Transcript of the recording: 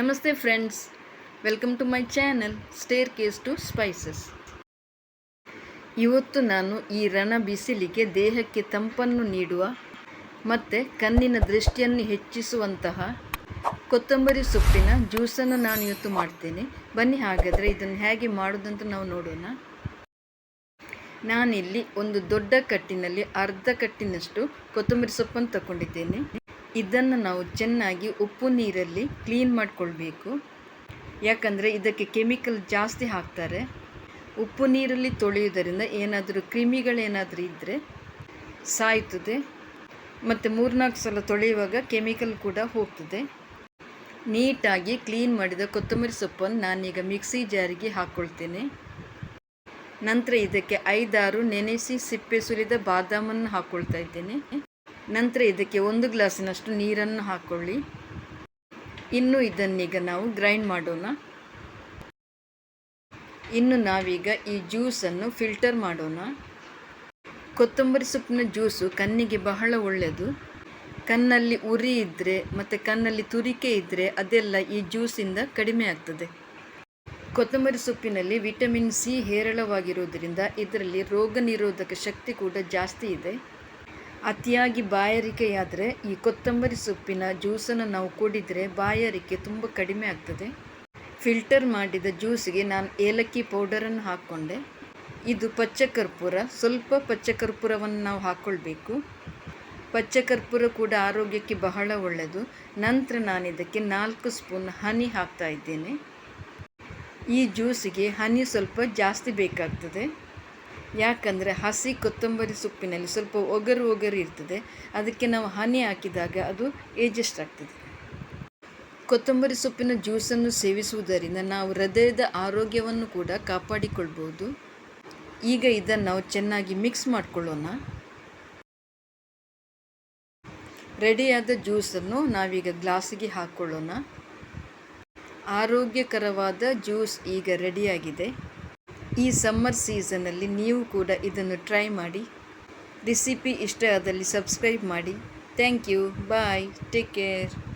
ನಮಸ್ತೆ friends, welcome to my channel, staircase to spices. ಇವತ್ತು ನಾನು ಈ ರಣ ಬಿಸಿಲಿಗೆ ದೇಹಕ್ಕೆ ತಂಪನ್ನು ನೀಡುವ ಮತ್ತು ಕಣ್ಣಿನ ದೃಷ್ಟಿಯನ್ನು ಹೆಚ್ಚಿಸುವಂತಹ ಕೊತ್ತಂಬರಿ ಸೊಪ್ಪಿನ ಜ್ಯೂಸನ್ನು ನಾನು ಇವತ್ತು ಮಾಡ್ತೇನೆ. ಬನ್ನಿ ಹಾಗಾದರೆ ಇದನ್ನು ಹೇಗೆ ಮಾಡೋದಂತ ನಾವು ನೋಡೋಣ. ನಾನಿಲ್ಲಿ ಒಂದು ದೊಡ್ಡ ಕಟ್ಟಿನಲ್ಲಿ ಅರ್ಧ ಕಟ್ಟಿನಷ್ಟು ಕೊತ್ತಂಬರಿ ಸೊಪ್ಪನ್ನು ತಗೊಂಡಿದ್ದೇನೆ ಇದನ್ನು ನಾವು ಚೆನ್ನಾಗಿ ಉಪ್ಪು ನೀರಲ್ಲಿ ಕ್ಲೀನ್ ಮಾಡಿಕೊಳ್ಬೇಕು. ಯಾಕಂದರೆ ಇದಕ್ಕೆ ಕೆಮಿಕಲ್ ಜಾಸ್ತಿ ಹಾಕ್ತಾರೆ. ಉಪ್ಪು ನೀರಲ್ಲಿ ತೊಳೆಯುವುದರಿಂದ ಏನಾದರೂ ಕ್ರಿಮಿಗಳೇನಾದರೂ ಇದ್ದರೆ ಸಾಯ್ತದೆ. ಮತ್ತು ಮೂರ್ನಾಲ್ಕು ಸಲ ತೊಳೆಯುವಾಗ ಕೆಮಿಕಲ್ ಕೂಡ ಹೋಗ್ತದೆ. ನೀಟಾಗಿ ಕ್ಲೀನ್ ಮಾಡಿದ ಕೊತ್ತಂಬರಿ ಸೊಪ್ಪನ್ನು ನಾನೀಗ ಮಿಕ್ಸಿ ಜಾರಿಗೆ ಹಾಕ್ಕೊಳ್ತೇನೆ ನಂತರ ಇದಕ್ಕೆ ಐದಾರು ನೆನೆಸಿ ಸಿಪ್ಪೆ ಸುಲಿದ ಬಾದಾಮನ್ನು ಹಾಕ್ಕೊಳ್ತಾ ಇದ್ದೇನೆ. ನಂತರ ಇದಕ್ಕೆ ಒಂದು ಗ್ಲಾಸಿನಷ್ಟು ನೀರನ್ನು ಹಾಕ್ಕೊಳ್ಳಿ ಇನ್ನು ಇದನ್ನೀಗ ನಾವು ಗ್ರೈಂಡ್ ಮಾಡೋಣ. ಇನ್ನು ನಾವೀಗ ಈ ಜ್ಯೂಸನ್ನು ಫಿಲ್ಟರ್ ಮಾಡೋಣ. ಕೊತ್ತಂಬರಿ ಸೊಪ್ಪಿನ ಜ್ಯೂಸು ಕಣ್ಣಿಗೆ ಬಹಳ ಒಳ್ಳೆಯದು. ಕಣ್ಣಲ್ಲಿ ಉರಿ ಇದ್ದರೆ ಮತ್ತು ಕಣ್ಣಲ್ಲಿ ತುರಿಕೆ ಇದ್ದರೆ ಅದೆಲ್ಲ ಈ ಜ್ಯೂಸಿಂದ ಕಡಿಮೆ ಆಗ್ತದೆ. ಕೊತ್ತಂಬರಿ ಸೊಪ್ಪಿನಲ್ಲಿ ವಿಟಮಿನ್ ಸಿ ಹೇರಳವಾಗಿರುವುದರಿಂದ ಇದರಲ್ಲಿ ರೋಗ ನಿರೋಧಕ ಶಕ್ತಿ ಕೂಡ ಜಾಸ್ತಿ ಇದೆ. ಅತಿಯಾಗಿ ಬಾಯಾರಿಕೆಯಾದರೆ ಈ ಕೊತ್ತಂಬರಿ ಸೊಪ್ಪಿನ ಜ್ಯೂಸನ್ನು ನಾವು ಕುಡಿದರೆ ಬಾಯಾರಿಕೆ ತುಂಬ ಕಡಿಮೆ ಆಗ್ತದೆ. ಫಿಲ್ಟರ್ ಮಾಡಿದ ಜ್ಯೂಸಿಗೆ ನಾನು ಏಲಕ್ಕಿ ಪೌಡರನ್ನು ಹಾಕ್ಕೊಂಡೆ. ಇದು ಪಚ್ಚಕರ್ಪೂರ, ಸ್ವಲ್ಪ ಪಚ್ಚಕರ್ಪೂರವನ್ನು ನಾವು ಹಾಕ್ಕೊಳ್ಬೇಕು ಪಚ್ಚಕರ್ಪೂರ ಕೂಡ ಆರೋಗ್ಯಕ್ಕೆ ಬಹಳ ಒಳ್ಳೆಯದು ನಂತರ ನಾನು ಇದಕ್ಕೆ ನಾಲ್ಕು ಸ್ಪೂನ್ ಹನಿ ಹಾಕ್ತಾ ಇದ್ದೇನೆ. ಈ ಜ್ಯೂಸಿಗೆ ಹನಿ ಸ್ವಲ್ಪ ಜಾಸ್ತಿ ಬೇಕಾಗ್ತದೆ. ಯಾಕಂದರೆ ಹಸಿ ಕೊತ್ತಂಬರಿ ಸೊಪ್ಪಿನಲ್ಲಿ ಸ್ವಲ್ಪ ಒಗರು ಒಗರು ಇರ್ತದೆ. ಅದಕ್ಕೆ ನಾವು ಹನಿ ಹಾಕಿದಾಗ ಅದು ಏಜೆಸ್ಟ್ ಆಗ್ತದೆ. ಕೊತ್ತಂಬರಿ ಸೊಪ್ಪಿನ ಜ್ಯೂಸನ್ನು ಸೇವಿಸುವುದರಿಂದ ನಾವು ಹೃದಯದ ಆರೋಗ್ಯವನ್ನು ಕೂಡ ಕಾಪಾಡಿಕೊಳ್ಬೋದು ಈಗ ಇದನ್ನು ನಾವು ಚೆನ್ನಾಗಿ ಮಿಕ್ಸ್ ಮಾಡಿಕೊಳ್ಳೋಣ. ರೆಡಿಯಾದ ಜ್ಯೂಸನ್ನು ನಾವೀಗ ಗ್ಲಾಸಿಗೆ ಹಾಕ್ಕೊಳ್ಳೋಣ ಆರೋಗ್ಯಕರವಾದ ಜ್ಯೂಸ್ ಈಗ ರೆಡಿಯಾಗಿದೆ ಈ ಸಮ್ಮರ್ ಸೀಸನಲ್ಲಿ ನೀವು ಕೂಡ ಇದನ್ನು ಟ್ರೈ ಮಾಡಿ. ರೆಸಿಪಿ ಇಷ್ಟ ಆದಲ್ಲಿ ಸಬ್ಸ್ಕ್ರೈಬ್ ಮಾಡಿ. Thank you. Bye. Take care.